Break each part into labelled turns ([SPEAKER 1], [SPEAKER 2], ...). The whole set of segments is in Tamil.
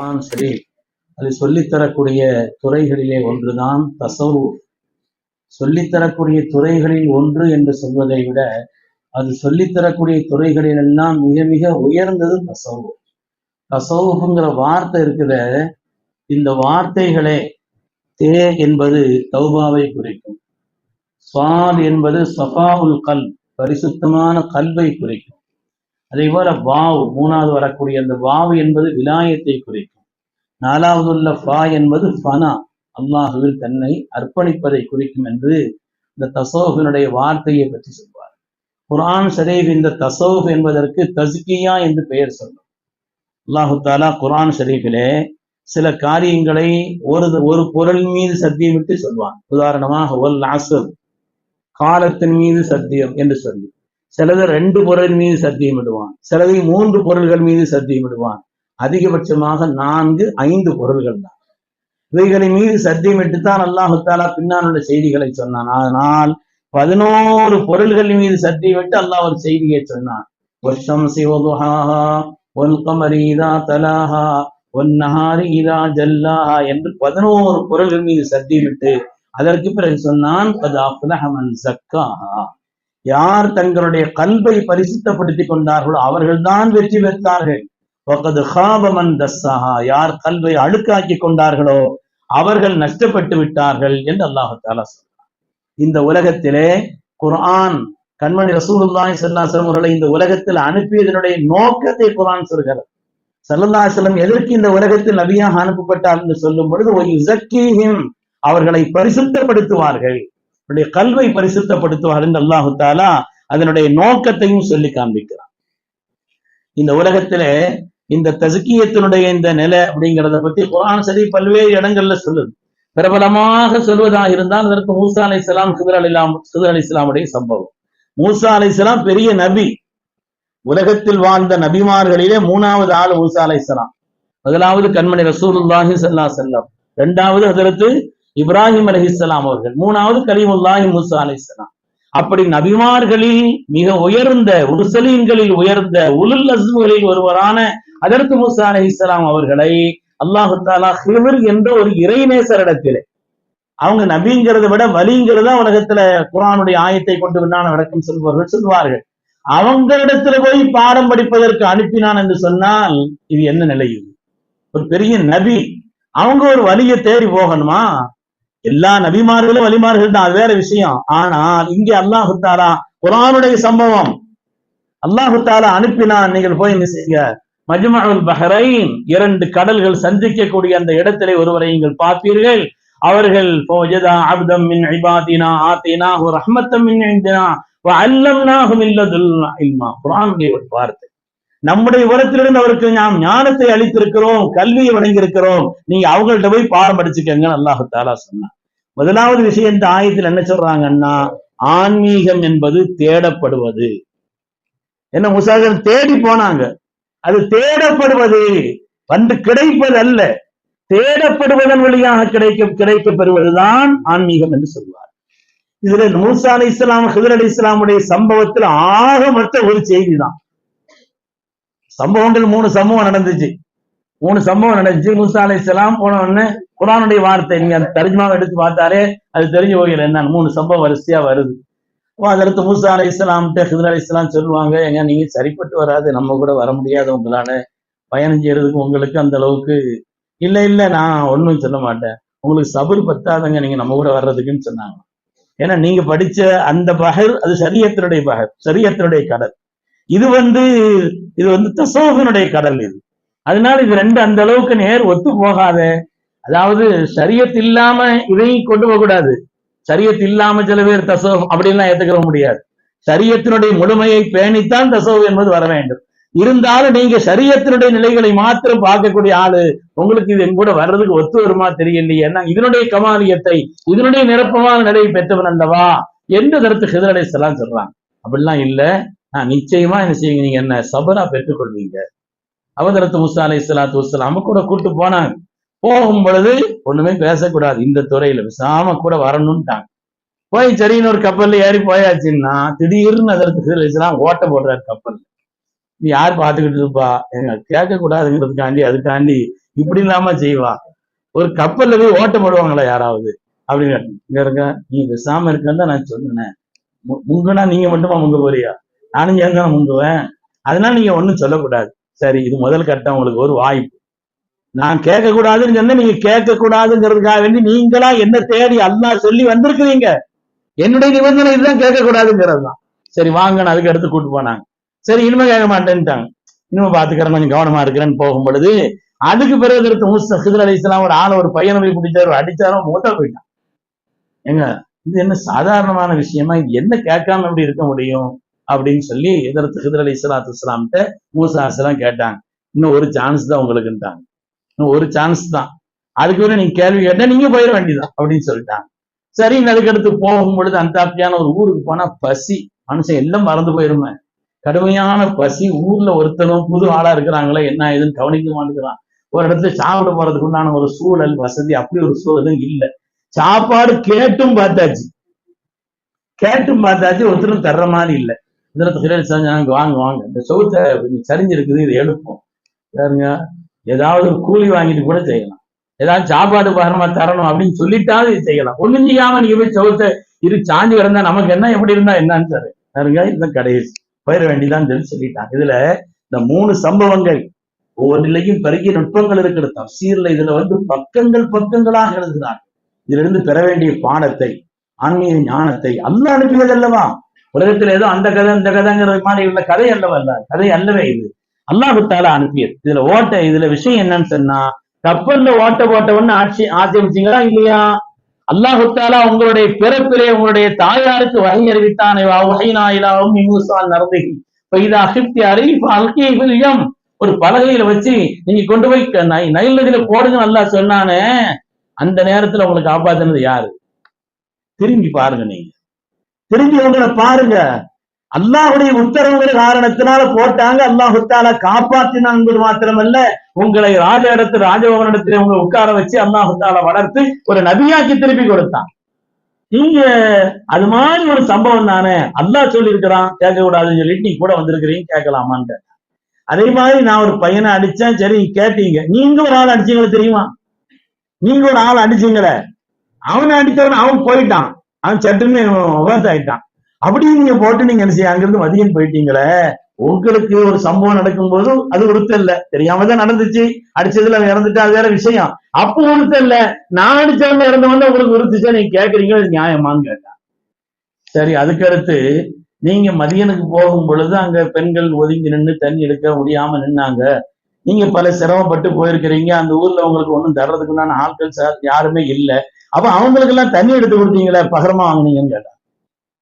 [SPEAKER 1] குர்ஆன் ஷரீஃப் அது சொல்லித்தரக்கூடிய துறைகளிலே ஒன்றுதான் தசவு சொல்லித்தரக்கூடிய துறைகளில் ஒன்று என்று சொல்வதை விட அது சொல்லித்தரக்கூடிய துறைகளில் எல்லாம் மிக மிக உயர்ந்தது தசவு தசவுங்கிற வார்த்தை இருக்கிற இந்த வார்த்தைகளே தே என்பது தௌபாவை குறிக்கும். சுவால் என்பது சஃபாவுல் கல் பரிசுத்தமான கல்வை குறிக்கும். அதே போல வாவ் மூணாவது வரக்கூடிய அந்த வாவ் என்பது விலாயத்தை குறிக்கும். நாலாவது உள்ள ஃபா என்பது ஃபனா அல்லாஹுவில் தன்னை அர்ப்பணிப்பதை குறிக்கும் என்று இந்த தசோகனுடைய வார்த்தையை பற்றி சொல்வார். குரான் ஷரீப் இந்த தசோஃப் என்பதற்கு தஸ்கியா என்று பெயர் சொல்லும். அல்லாஹு தாலா குரான் ஷரீஃபிலே சில காரியங்களை ஒரு ஒரு பொருள் மீது சத்தியமிட்டு சொல்வான். உதாரணமாக ஒல் அசர் காலத்தின் மீது சத்தியம் என்று சொல்லி. சிலது ரெண்டு பொருள் மீது சத்தியம் விடுவான் சிலது மூன்று பொருள்கள் மீது சத்தியம் விடுவான் அதிகபட்சமாக நான்கு ஐந்து பொருள்கள் தான். இவைகளின் மீது சத்தியம் தான் அல்லாஹு பின்னால் உள்ள செய்திகளை சொன்னான். அதனால் பதினோரு பொருள்கள் மீது சத்தியமிட்டு அல்லாஹ் ஒரு செய்தியை சொன்னான். வஷம்சி வதுஹாஹா ஒன் கமரி தலாஹா ஒன் நஹாரி இதா ஜல்லாஹா என்று பதினோரு பொருள்கள் மீது சத்தியமிட்டு அதற்கு பிறகு சொன்னான் சக்காஹா. யார் தங்களுடைய கல்வை பரிசுத்தப்படுத்திக் கொண்டார்களோ அவர்கள்தான் வெற்றி பெற்றார்கள். தஸ்ஸாஹா. யார் கல்வை அழுக்காக்கி கொண்டார்களோ அவர்கள் நஷ்டப்பட்டு விட்டார்கள் என்று அல்லாஹு தாலா சொல்றான். இந்த உலகத்திலே குர்ஆன் கண்மணி ரசூலுல்லாஹி ஸல்லல்லாஹு அலைஹி அவர்களை இந்த உலகத்தில் அனுப்பியதனுடைய நோக்கத்தை குர்ஆன் சொல்கிறது. ஸல்லல்லாஹு அலைஹி எதற்கு இந்த உலகத்தில் நபியாக அனுப்பப்பட்டார் என்று சொல்லும் பொழுது ஒரு யுஸக்கிஹிம். அவர்களை பரிசுத்தப்படுத்துவார்கள். உன்னுடைய கல்வை பரிசுத்தப்படுத்துவார் என்று அல்லாஹு தாலா அதனுடைய நோக்கத்தையும் சொல்லி காண்பிக்கிறான். இந்த உலகத்துல இந்த தசுக்கியத்தினுடைய இந்த நிலை அப்படிங்கிறத பத்தி குரான் சரி பல்வேறு இடங்கள்ல சொல்லுது. பிரபலமாக சொல்வதாக இருந்தால் அதற்கு மூசா அலை இஸ்லாம் சுதர் அலி இஸ்லாம் சுதர் அலி இஸ்லாமுடைய சம்பவம். மூசா அலை இஸ்லாம் பெரிய நபி. உலகத்தில் வாழ்ந்த நபிமார்களிலே மூணாவது ஆள் மூசா அலை இஸ்லாம் முதலாவது கண்மணி ரசூலுல்லாஹி ஸல்லல்லாஹு செல்லம் இரண்டாவது அதற்கு இப்ராஹிம் அலைஹிஸ்ஸலாம் அவர்கள் மூணாவது கலிமுல்லாஹி மூசா இஸ்லாம் அப்படி நபிமார்களில் மிக உயர்ந்த உருசலீன்களில் உயர்ந்த உலுல் அஸ்முகளில் ஒருவரான அதற்கு மூசா இஸ்லாம் அவர்களை அல்லாஹு தாலா ஹிவர் என்ற ஒரு இறைநேசரிடத்திலே அவங்க நபிங்கிறத விட வலிங்கிறத உலகத்துல குரானுடைய ஆயத்தை கொண்டு விண்ணான விளக்கம் சொல்பவர்கள் சொல்வார்கள். அவங்களிடத்துல போய் பாடம் படிப்பதற்கு அனுப்பினான் என்று சொன்னால் இது என்ன நிலை இது ஒரு பெரிய நபி அவங்க ஒரு வழியை தேடி போகணுமா? எல்லா நபிமார்களும் வலிமார்கள் தான். அது வேற விஷயம். ஆனால் இங்கே அல்லாஹு தாலா குரானுடைய சம்பவம். அல்லாஹு தாலா அனுப்பினான். நீங்கள் போய் என்ன செய்யுங்க? மஜ்மாவுல் பஹ்ரைன் இரண்டு கடல்கள் சந்திக்கக்கூடிய அந்த இடத்திலே ஒருவரை நீங்கள் பார்ப்பீர்கள். அவர்கள் ஃபவஜதா அப்தம் மின் இபாதினா ஒரு ரஹ்மத்தம் மின் இந்தினா வஅல்லம்னாஹு மின் இல்மா. குரானுடைய ஒரு வார்த்தை. நம்முடைய உரத்திலிருந்து அவருக்கு நாம் ஞானத்தை அளித்திருக்கிறோம் கல்வியை வழங்கியிருக்கிறோம். நீங்க அவங்கள்ட்ட போய் பாடம் படிச்சுக்கங்க அல்லாஹு தாலா சொன்னான் முதலாவது விஷயம் இந்த ஆயத்தில் என்ன சொல்றாங்கன்னா ஆன்மீகம் என்பது தேடப்படுவது. என்ன முசாகர் தேடி போனாங்க. அது தேடப்படுவது வந்து கிடைப்பது அல்ல தேடப்படுவதன் வழியாக கிடைக்க கிடைக்க பெறுவதுதான் ஆன்மீகம் என்று சொல்வார். இதுல மூசா அலி இஸ்லாம் ஹிதர் அலி இஸ்லாமுடைய சம்பவத்தில் ஆக மொத்த ஒரு செய்தி தான். சம்பவங்கள் மூணு சம்பவம் நடந்துச்சு. மூணு சம்பவம் நடந்துச்சு. மூசா அலை இஸ்லாம் போன உடனே குரானுடைய வார்த்தை நீங்க அந்த தரிஜமாவை எடுத்து பார்த்தாலே அது தெரிஞ்சு போகிற என்ன மூணு சம்பவம் வரிசையா வருது. அதற்கு மூசா அலை இஸ்லாம்கிட்ட ஹிதர் அலி இஸ்லாம் சொல்லுவாங்க ஏங்க நீங்க சரிப்பட்டு வராது. நம்ம கூட வர முடியாது உங்களால. பயணம் செய்யறதுக்கு உங்களுக்கு அந்த அளவுக்கு இல்ல இல்ல நான் ஒண்ணும் சொல்ல மாட்டேன். உங்களுக்கு சபர் பத்தாதங்க. நீங்க நம்ம கூட வர்றதுக்குன்னு சொன்னாங்க. ஏன்னா நீங்க படிச்ச அந்த பகர் அது சரியத்தினுடைய பகர் சரியத்தினுடைய கடல். இது வந்து இது வந்து தசோகனுடைய கடல் இது. அதனால இது ரெண்டு அந்த அளவுக்கு நேர் ஒத்து போகாத. அதாவது சரியத் இல்லாம இதையும் கொண்டு போக கூடாது. சரியத் இல்லாம சில பேர் தசோகம் அப்படின்லாம் ஏத்துக்கிற முடியாது. சரியத்தினுடைய முழுமையை பேணித்தான் தசோகம் என்பது வர வேண்டும். இருந்தாலும் நீங்க சரியத்தினுடைய நிலைகளை மாத்திரம் பார்க்கக்கூடிய ஆளு உங்களுக்கு இது கூட வர்றதுக்கு ஒத்து வருமா தெரியலையே. ஏன்னா இதனுடைய கமாலியத்தை இதனுடைய நிரப்பமான நிலையை பெற்றவன் அல்லவா? என்று கருத்து ஹிதரடை செல்லாம் சொல்றாங்க. அப்படிலாம் இல்ல. நான் நிச்சயமா என்ன செய்வீங்க? நீங்க என்ன சபரா பெற்றுக்கொள்வீங்க. அவதரத்து முசா அலை சலாத்து வசலாம கூட கூட்டு போனாங்க. போகும் பொழுது ஒண்ணுமே பேசக்கூடாது. இந்த துறையில விசாம கூட வரணும்ட்டாங்க. போய் சரின்னு ஒரு கப்பல்ல ஏறி போயாச்சுன்னா திடீர்னு அதற்கு ஹிதர் ஓட்ட போடுறாரு கப்பல் நீ யார் பாத்துக்கிட்டு இருப்பா? எங்க கேட்க கூடாதுங்கிறதுக்காண்டி அதுக்காண்டி இப்படி இல்லாம செய்வா. ஒரு கப்பல்ல போய் ஓட்ட போடுவாங்களா யாராவது? அப்படின்னு இங்க இருங்க நீ பேசாம இருக்கன்னு தான் நான் சொன்னேன். மு- முங்குனா நீங்க மட்டுமா முங்க போறியா? நானும் சேர்ந்து தான் அதனால நீங்க ஒண்ணும் சொல்லக்கூடாது. சரி இது முதல் கட்டம் உங்களுக்கு ஒரு வாய்ப்பு. நான் கேட்கக்கூடாதுன்னு சொன்னா நீங்க கேட்கக்கூடாதுங்கிறதுக்காக வேண்டி நீங்களா என்ன தேடி அல்லா சொல்லி வந்திருக்கிறீங்க? என்னுடைய நிபந்தனை இதுதான் கேட்கக்கூடாதுங்கிறது தான். சரி வாங்க நான் அதுக்கு எடுத்து கூட்டு போனாங்க. சரி இனிமே கேட்க மாட்டேன்ட்டாங்க. இனிமே பாத்துக்கிறேன் கொஞ்சம் கவனமா இருக்கிறேன்னு போகும் பொழுது அதுக்கு பிறகு எடுத்து மூசா ஹிதர் அலி இஸ்லாம் ஒரு ஆள் ஒரு பையனை போய் பிடிச்சாரு அடிச்சாரோ மூத்தா போயிட்டான். ஏங்க இது என்ன சாதாரணமான விஷயமா? என்ன கேட்காம எப்படி இருக்க முடியும்? அப்படின்னு சொல்லி எதிர்த்து ஹிதர் அலி இஸ்லாத்து இஸ்லாம்கிட்ட மூசா அஸ்லாம் கேட்டாங்க. இன்னும் ஒரு சான்ஸ் தான் உங்களுக்குன்ட்டாங்க. இன்னும் ஒரு சான்ஸ் தான். அதுக்கு வரை நீங்க கேள்வி கேட்டா நீங்க போயிட வேண்டியதான் அப்படின்னு சொல்லிட்டாங்க. சரி அதுக்கடுத்து போகும் பொழுது அந்தாப்பியான ஒரு ஊருக்கு போனா பசி மனுஷன் எல்லாம் மறந்து போயிருமே. கடுமையான பசி ஊர்ல ஒருத்தனும் புது ஆளா இருக்கிறாங்களே என்ன ஏதுன்னு கவனிக்க மாட்டேங்கிறான். ஒரு இடத்துல சாப்பிட போறதுக்கு உண்டான ஒரு சூழல் வசதி அப்படி ஒரு சூழலும் இல்ல. சாப்பாடு கேட்டும் பார்த்தாச்சு. கேட்டும் பார்த்தாச்சு ஒருத்தரும் தர்ற மாதிரி இல்ல. இதுல செஞ்சாங்க வாங்க வாங்க இந்த சவுத்தை கொஞ்சம் சரிஞ்சிருக்குது இதை எடுப்போம். பாருங்க ஏதாவது ஒரு கூலி வாங்கிட்டு கூட செய்யலாம். ஏதாவது சாப்பாடு பாரமா தரணும் அப்படின்னு சொல்லிட்டாவது இது செய்யலாம். ஒண்ணும் செய்யாம நீங்க போய் சவுத்தை இரு சாஞ்சி கிடந்தா நமக்கு என்ன எப்படி இருந்தா என்னன்னு சார் பாருங்க இதுதான் கடைசி. பயிர வேண்டிதான் சொல்லி சொல்லிட்டாங்க இதுல இந்த மூணு சம்பவங்கள் ஒவ்வொன்றிலையும் பெருகிய நுட்பங்கள் இருக்கிறது தப்சீர்ல இதுல வந்து பக்கங்கள் பக்கங்களாக எழுதுகிறார் இதுல இருந்து பெற வேண்டிய பாடத்தை ஆன்மீக ஞானத்தை அல்ல அனுப்பியதல்லவா? உலகத்துல ஏதோ அந்த கதை இந்த கதைங்கிற மாதிரி உள்ள கதை அல்லவா அல்ல கதை அல்லவே இது. அல்லாஹுத்தால அனுப்பியது. இதுல ஓட்ட இதுல விஷயம் என்னன்னு சொன்னா கப்பல்ல ஓட்ட போட்டவன்னு ஆட்சி ஆட்சேபிச்சீங்களா இல்லையா? அல்லாஹு உங்களுடைய பிறப்பிலே உங்களுடைய தாயாருக்கு வகை அறிவித்தானே வகைனாயிலாவும் இமுசான் நடந்தகி இதா அகிப்தி அறிவிப்பு அல்கியம் ஒரு பலகையில வச்சு நீங்க கொண்டு போய் நை- நைல் நதியில போடுங்க நல்லா சொன்னானே அந்த நேரத்துல உங்களுக்கு காப்பாத்தினது யாரு? திரும்பி பாருங்க நீங்க. திரும்பி உங்களை பாருங்க. அல்லாஹுடைய உத்தரவுகள் காரணத்தினால போட்டாங்க. அல்லாஹுத்தால தாலா மாத்திரமல்ல உங்களை ராஜ இடத்து ராஜபவனிடத்துல உங்களை உட்கார வச்சு அல்லாஹுத்தால வளர்த்து ஒரு நபியாக்கி திருப்பி கொடுத்தான். நீங்க அது மாதிரி ஒரு சம்பவம் தானே. அல்லாஹ் சொல்லி இருக்கிறான் கேட்க கூடாதுன்னு சொல்லிட்டு நீ கூட வந்திருக்கிறீங்க கேட்கலாமான்னு அதே மாதிரி நான் ஒரு பையனை அடிச்சேன். சரி கேட்டீங்க. நீங்க ஒரு ஆள் அடிச்சீங்களே தெரியுமா? நீங்க ஒரு ஆள் அடிச்சீங்களே? அவனை அடித்தவன் அவன் போயிட்டான். அவன் சட்டுன்னு ஆயிட்டான். அப்படியும் நீங்க போட்டு நீங்க என்ன செய்ய அங்கிருந்து மதியம் போயிட்டீங்களே உங்களுக்கு ஒரு சம்பவம் நடக்கும்போது அது உறுத்தம் இல்ல. தெரியாம தான் நடந்துச்சு. அடிச்சதுல இறந்துட்டா அது வேற விஷயம். அப்போ உறுத்தம் இல்ல. நான் அடிச்சவங்க இறந்தவங்க உங்களுக்கு உறுத்துச்சா நீங்க கேக்குறீங்க அது நியாயமான்னு கேட்டான் சரி அதுக்கடுத்து நீங்க மதியனுக்கு போகும் பொழுது அங்க பெண்கள் ஒதுங்கி நின்று தண்ணி எடுக்க முடியாம நின்னாங்க. நீங்க பல சிரமப்பட்டு போயிருக்கிறீங்க. அந்த ஊர்ல உங்களுக்கு ஒண்ணும் தர்றதுக்குண்டான ஆட்கள் சார் யாருமே இல்ல. அப்ப அவங்களுக்கு எல்லாம் தண்ணி எடுத்து கொடுத்தீங்களே பகரமா வாங்குனீங்கன்னு கேட்டான்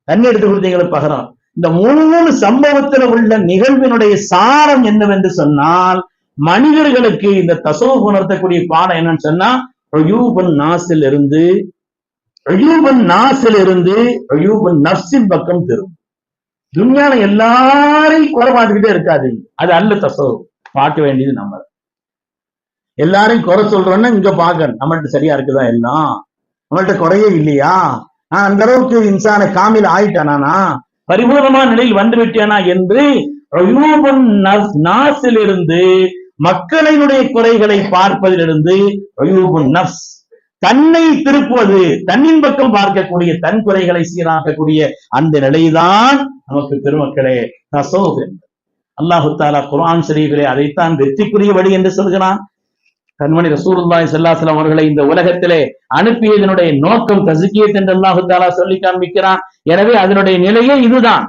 [SPEAKER 1] தண்ணி எடுத்து கொடுத்தீங்களே பகரம். இந்த முழு சம்பவத்துல உள்ள நிகழ்வினுடைய சாரம் என்னவென்று சொன்னால் மனிதர்களுக்கு இந்த தசோப் உணர்த்தக்கூடிய பாடம் என்னன்னு சொன்னா அயூபன் நாசில் இருந்து அயூபன் நாசில் இருந்து அயூபன் நப்சின் பக்கம் திரும்பும். துன்யால எல்லாரையும் குறை பார்த்துக்கிட்டே இருக்காது. அது அல்ல தசோ பார்க்க வேண்டியது நம்ம எல்லாரையும் குறை சொல்றோம்னா இங்க பார்க்கணும். நம்மள்ட்ட சரியா இருக்குதா எல்லாம்? நம்மள்ட்ட குறையே இல்லையா? நான் அந்த அளவுக்கு இன்சான காமில் ஆயிட்டானா பரிபூர்ணமான நிலையில் வந்து விட்டேனா என்று நாசிலிருந்து மக்களினுடைய குறைகளை பார்ப்பதிலிருந்து அயூபுன் நப்ஸ் தன்னை திருப்புவது தன்னின் பக்கம் பார்க்கக்கூடிய தன் குறைகளை சீராக்கக்கூடிய அந்த நிலைதான் நமக்கு பெருமக்களே தசோப் அல்லாஹு தாலா குர்ஆன் ஷரீஃபிலே அதைத்தான் வெற்றிக்குரிய வழி என்று சொல்கிறான். கண்மணி ரசூலுல்லாஹி ஸல்லல்லாஹு அவர்களை இந்த உலகத்திலே அனுப்பியதனுடைய நோக்கம் தசுக்கியத் என்று அல்லாஹு தாலா சொல்லி காண்பிக்கிறான். எனவே அதனுடைய நிலையே இதுதான்.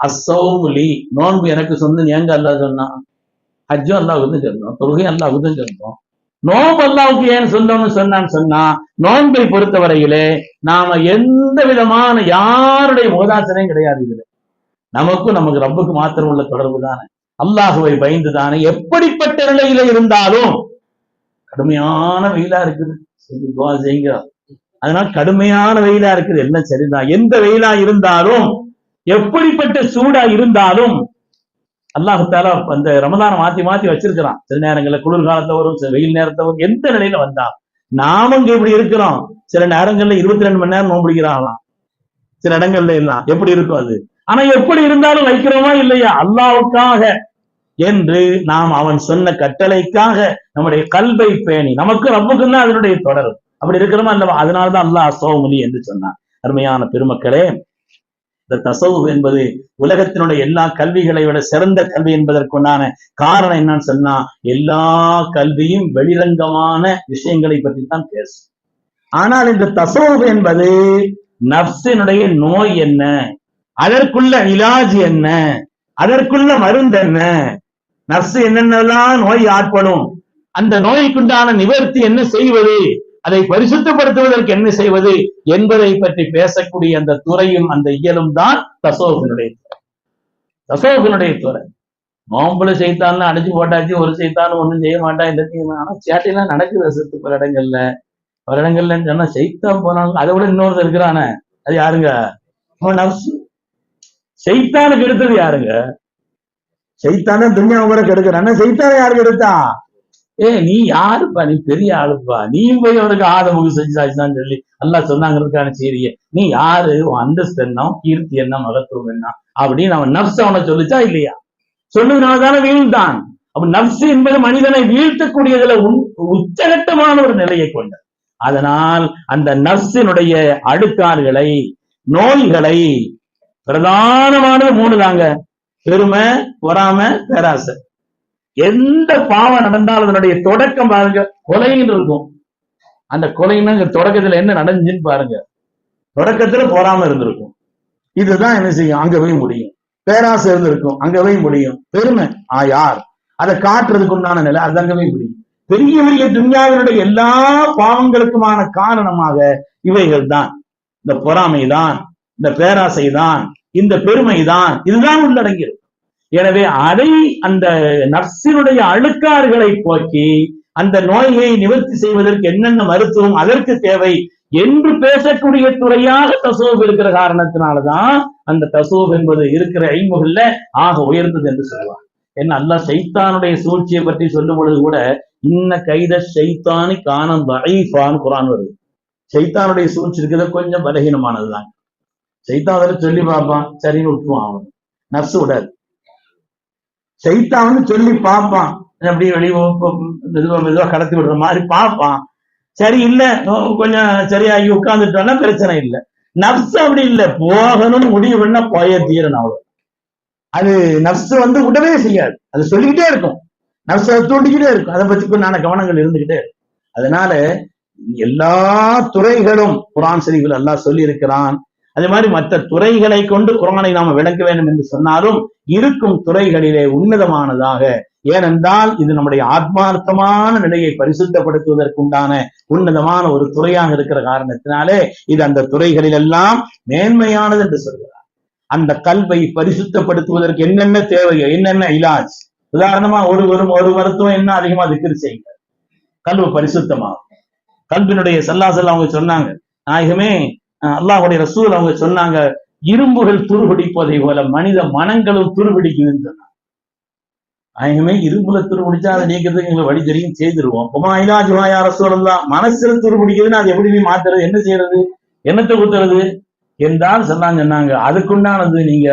[SPEAKER 1] அசௌலி நோன்பு எனக்கு சொந்தம் ஏங்க அல்லாஹ் சொன்னான் ஹஜ்ஜும் அல்லாஹ்வுக்கு சொன்னோம். சொந்தம் தொழுகையும் அல்லாஹ்வுக்கு தான் நோன்பு அல்லாவுக்கு ஏன் சொந்தம்னு சொன்னான்னு சொன்னா நோன்பை பொறுத்தவரையிலே நாம எந்த விதமான யாருடைய மோதாசனையும் கிடையாது இதுல. நமக்கும் நமக்கு ரப்புக்கு மாத்திரம் உள்ள தொடர்பு தானே. அல்லாஹுவை பயந்து தானே எப்படிப்பட்ட நிலையில இருந்தாலும் கடுமையான வெயிலா இருக்குது. துவா செய்யுங்க அதனால கடுமையான வெயிலா இருக்குது. எல்லாம் சரிதான் எந்த வெயிலா இருந்தாலும் எப்படிப்பட்ட சூடா இருந்தாலும் அல்லாஹு தாலா அந்த ரமதான மாத்தி மாத்தி வச்சிருக்கிறான். சில நேரங்களில் குளிர் காலத்துல வரும் வெயில் நேரத்துல வரும். எந்த நிலையில வந்தா? நாம இங்க இப்படி இருக்கிறோம். சில நேரங்கள்ல இருபத்தி ரெண்டு மணி நேரம் நோம்பிடிக்கிறாங்களாம் சில இடங்கள்ல எல்லாம். எப்படி இருக்கும் அது? ஆனா எப்படி இருந்தாலும் வைக்கிறோமா இல்லையா? அல்லாவுக்காக என்று நாம் அவன் சொன்ன கட்டளைக்காக நம்முடைய கல்வை பேணி நமக்கு ரப்புக்கும் தான் அதனுடைய தொடரும். அப்படி இருக்கிறோமா? அல்லவா அதனால்தான் அல்லாஹ் அசோமுலி என்று சொன்னான். அருமையான பெருமக்களே இந்த தசவு என்பது உலகத்தினுடைய எல்லா கல்விகளை விட சிறந்த கல்வி என்பதற்குண்டான காரணம் என்னன்னு சொன்னா எல்லா கல்வியும் வெளிரங்கமான விஷயங்களை பற்றி தான் பேசும். ஆனால் இந்த தசவு என்பது நப்சினுடைய நோய் என்ன? அதற்குள்ள இலாஜ் என்ன? அதற்குள்ள மருந்து என்ன? நர்ஸ் என்னென்னலாம் நோய் ஆட்படும்? அந்த நோய்க்குண்டான நிவர்த்தி என்ன செய்வது? அதை பரிசுத்தப்படுத்துவதற்கு என்ன செய்வது? என்பதை பற்றி பேசக்கூடிய அந்த துறையும் அந்த இயலும் தான் தசோகனுடைய துறை. தசோகனுடைய துறை. நோம்புல செய்தாலும் அடிச்சு போட்டாச்சு ஒரு செய்தாலும் ஒண்ணும் செய்ய மாட்டான் இந்த செய்ய ஆனா சேட்டையெல்லாம் நடக்குது சித்து பல இடங்கள்ல. பல இடங்கள்ல சொன்னா செய்தான் போனாலும் அதை விட இன்னொருத்தர் இருக்கிறானே. அது யாருங்க? நர்ஸ் செய்தானுக்கு எடுத்தது யாருங்க? செய்தானே துன்யா கூட கெடுக்கிறான். செய்தானே யாரு கெடுத்தா? ஏ நீ யாருப்பா? நீ பெரிய ஆளுப்பா. நீ போய் அவருக்கு ஆதமுக செஞ்சாச்சுதான் சொல்லி எல்லாம் சொன்னாங்கிறதுக்கான செய்திய. நீ யாரு? அந்தஸ்து என்ன? கீர்த்தி என்ன? மகத்துவம் என்ன? அப்படின்னு அவன் நப்ஸ் அவனை சொல்லிச்சா இல்லையா? சொல்லுனால்தானே வீழ்ந்தான். அப்ப நப்சு என்பது மனிதனை வீழ்த்தக்கூடியதுல உச்சகட்டமான ஒரு நிலையை கொண்ட அதனால் அந்த நர்ஸினுடைய அடுக்காறுகளை நோய்களை பிரதானமானது மூணு தாங்க. பெருமை பொறாமை பேராசை. எந்த பாவம் நடந்தாலும் அதனுடைய தொடக்கம் பாருங்க கொலைன்னு இருக்கும். அந்த கொலைன்னு தொடக்கத்துல என்ன நடந்துச்சுன்னு பாருங்க. தொடக்கத்துல போறாம இருந்திருக்கும். இதுதான் என்ன செய்யும்? அங்க போய் முடியும். பேராசை இருந்திருக்கும். அங்க போய் முடியும். பெருமை. ஆ யார் அதை காட்டுறதுக்கு உண்டான நிலை அது அங்க போய் முடியும். பெரிய பெரிய துன்யாவினுடைய எல்லா பாவங்களுக்குமான காரணமாக இவைகள் தான் இந்த பொறாமை தான் இந்த பேராசை தான் இந்த பெருமைதான். இதுதான் உள்ளடங்கியிருக்கு எனவே அதை அந்த நர்சினுடைய அழுக்காறுகளை போக்கி அந்த நோயை நிவர்த்தி செய்வதற்கு என்னென்ன மருத்துவம் அதற்கு தேவை என்று பேசக்கூடிய துறையாக தசோப் இருக்கிற காரணத்தினாலதான் அந்த தசோப் என்பது இருக்கிற ஐமுகல்ல ஆக உயர்ந்தது என்று சொல்லலாம் என்ன அல்லாஹ் சைத்தானுடைய சூழ்ச்சியை பற்றி சொல்லும் பொழுது கூட இன்ன கைத சைத்தானி காணம் வகைஃபான்னு குரான் வருது. சைத்தானுடைய சூழ்ச்சி இருக்கிறது கொஞ்சம் பலகீனமானதுதான். சைத்தான் அதில் சொல்லி பார்ப்பான் சரின்னு விட்டுவான் அவன். நர்ஸ் விடாது. சைத்தான் வந்து சொல்லி பார்ப்பான். அப்படியே வெளியே மெதுவா மெதுவா கடத்தி விடுற மாதிரி பார்ப்பான். சரி இல்ல கொஞ்சம் சரியாகி உட்கார்ந்துட்டோம்னா பிரச்சனை இல்லை. நப்ஸ் அப்படி இல்லை போகணும்னு முடிவு பண்ணா போய தீரணும் அவ்வளோ அது நப்ஸ் வந்து விடவே செய்யாது. அது சொல்லிக்கிட்டே இருக்கும். நப்ஸ் அதை தூண்டிக்கிட்டே இருக்கும். அதை பத்தி நான கவனங்கள் இருந்துகிட்டே இருக்கும். அதனால எல்லா துறைகளும் குரான் சரிவில் எல்லாம் சொல்லி இருக்கிறான் அதே மாதிரி மற்ற துறைகளை கொண்டு குரானை நாம விளக்க வேண்டும் என்று சொன்னாலும் இருக்கும் துறைகளிலே உன்னதமானதாக. ஏனென்றால் இது நம்முடைய ஆத்மார்த்தமான நிலையை பரிசுத்தப்படுத்துவதற்குண்டான உன்னதமான ஒரு துறையாக இருக்கிற காரணத்தினாலே இது அந்த துறைகளில் எல்லாம் மேன்மையானது என்று சொல்கிறார். அந்த கல்வை பரிசுத்தப்படுத்துவதற்கு என்னென்ன தேவையோ என்னென்ன இலாஜ்? உதாரணமா ஒரு ஒரு ஒரு மருத்துவம் என்ன அதிகமா திக்கிரி செய்யுங்க கல்வி பரிசுத்தமாகும். கல்வினுடைய சல்லாசல் அவங்க சொன்னாங்க நாயகமே அல்லாஹுடைய ரசூல் அவங்க சொன்னாங்க இரும்புகள் துருபிடிப்பதை போல மனித மனங்களும் துருபிடிக்குதுன்னு சொன்னாங்க. நாயகமே இரும்புல துருபிடிச்சா அதை நீக்கிறதுக்கு எங்களுக்கு வழி தெரியும் செய்திருவோம். உமாயிலா ஜுவாயா தான் மனசுல துருபிடிக்குதுன்னு அது எப்படி மாத்துறது என்ன செய்யறது என்னத்தை குத்துறது என்றால் சொன்னாங்க சொன்னாங்க அதுக்குண்டானது நீங்க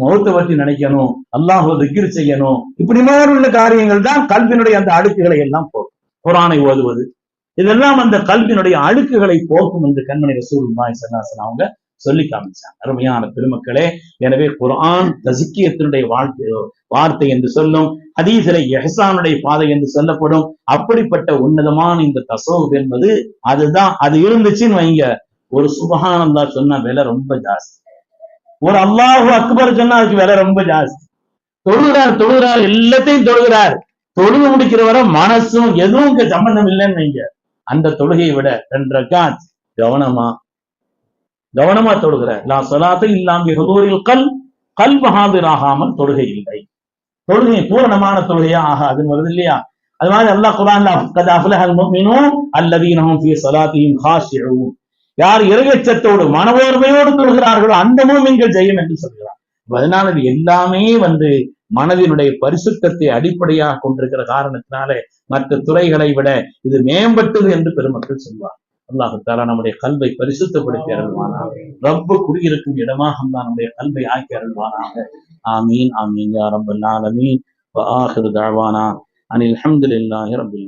[SPEAKER 1] முகத்தை பற்றி நினைக்கணும் அல்லாஹ் திக்கிர் செய்யணும். இப்படி மாதிரி உள்ள காரியங்கள் தான் கல்வியினுடைய அந்த அடுக்குகளை எல்லாம் போகும் குரானை ஓதுவது இதெல்லாம் அந்த கல்வியினுடைய அழுக்குகளை போக்கும் என்று கண்மணி ரசூல் மாய் சன்னாசன் அவங்க சொல்லி காமிச்சாங்க. அருமையான பெருமக்களே எனவே குரான் தசிக்கியத்தினுடைய வாழ்க்கை வார்த்தை என்று சொல்லும் அதீசில எஹசானுடைய பாதை என்று சொல்லப்படும் அப்படிப்பட்ட உன்னதமான இந்த தசோப் என்பது அதுதான். அது இருந்துச்சுன்னு வைங்க. ஒரு சுபஹானல்லா சொன்னா விலை ரொம்ப ஜாஸ்தி. ஒரு அல்லாஹு அக்பர் சொன்னா அதுக்கு விலை ரொம்ப ஜாஸ்தி. தொழுகிறார் தொழுகிறார் எல்லாத்தையும் தொழுகிறார். தொழுது முடிக்கிற வரை மனசும் எதுவும் சம்பந்தம் இல்லைன்னு வைங்க. அந்த தொழுகையை விட ரெண்டு ரக்காத் கவனமா கவனமா தொழுகிற. லா சலாத்து இல்லாம ஹுதூரில் கல் கல் மகாதிராகாமல் தொழுகை இல்லை. தொழுகை பூரணமான தொழுகையா ஆகாதுன்னு வருது இல்லையா? அது மாதிரி அல்லாஹ் குரான்ல கதா அஃலஹல் முஃமினூன் அல்லதீனஹும் ஃபீ ஸலாத்திஹிம் காஷிஊன் யார் இறையச்சத்தோடு மனவோர்மையோடு தொழுகிறார்களோ அந்த மூமின்கள் ஜெயம் என்று சொல்கிறார் அதனால இது எல்லாமே வந்து மனதினுடைய பரிசுத்தத்தை அடிப்படையாக கொண்டிருக்கிற காரணத்தினாலே மற்ற துறைகளை விட இது மேம்பட்டது என்று பெருமக்கள் சொல்வார் அல்லாஹாலா நம்முடைய கல்வை பரிசுத்தப்படுத்தி அருள்வானாக. ரப்பு குடியிருக்கும் இடமாக அல்லா நம்முடைய கல்வை ஆக்கி அருள்வானாக. ஆமீன் ஆமீன். யா ரப்பல் ஆலமீன். வஆஹிரு அனில் ஹம்துலில்லாஹி ரப்பில்